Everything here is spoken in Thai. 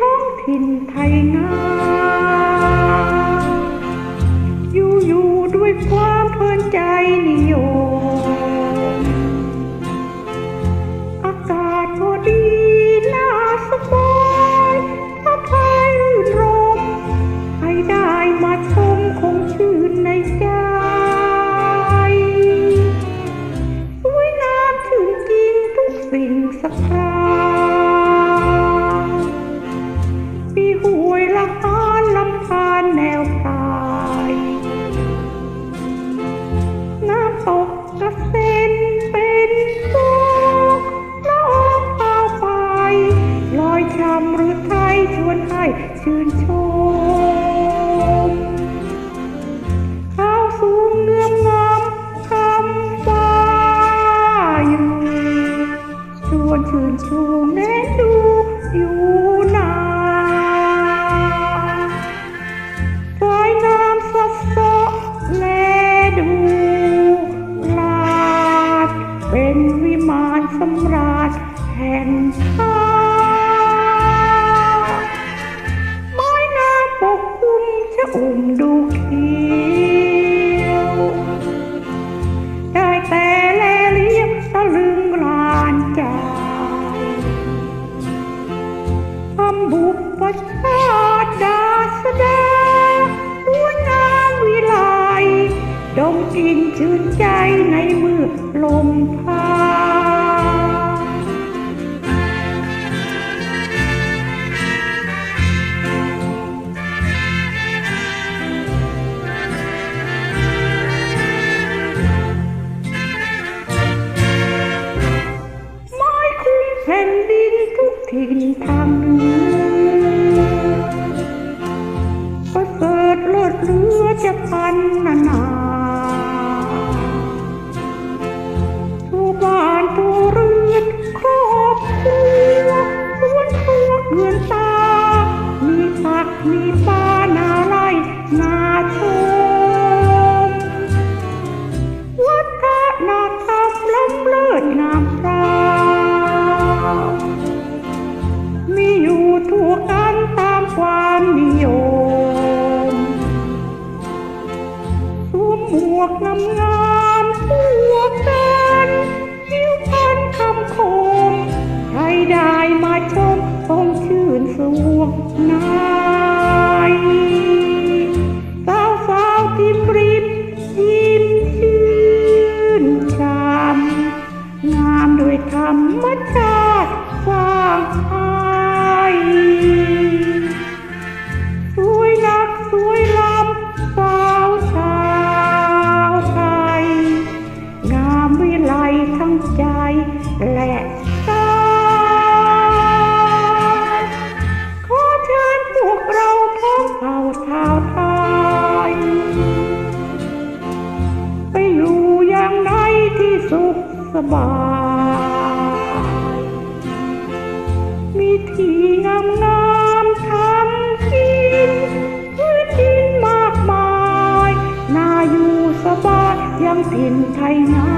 ท้องถิ่นไทยนาอยู่อยู่ด้วยความเพลินใจนิยม ละหานลำธารแนวพรายน้ำตกกระเซ็นเป็นฟองละอองพาไปลอยชำหรือไทยชวนให้ชื่นชมข้าวสูงเนื้องงามคำฟ้าอยู่ชวนชื่นชูแม้ดูอยู่ มานสำราญแห่งชาไม้น้ำปกคลุมชะอุ่มดูเขียว ได้แต่แลเลี้ยงตะลึงลานใจทำบุปชาดาสดาด้วยงามวิไลดมกลินชื่นใจในมือลมพา แผ่นดินทุกถิ่นทางเหนือประเสริฐเลิศเรือจะพันนานา หมวกงามงามหัวกันผิวพันคำคมใครได้ สุขสบาย มีที่งามงามทำกินพื้นดินมากมาย นาอยู่สบายยังถิ่นไทยงาม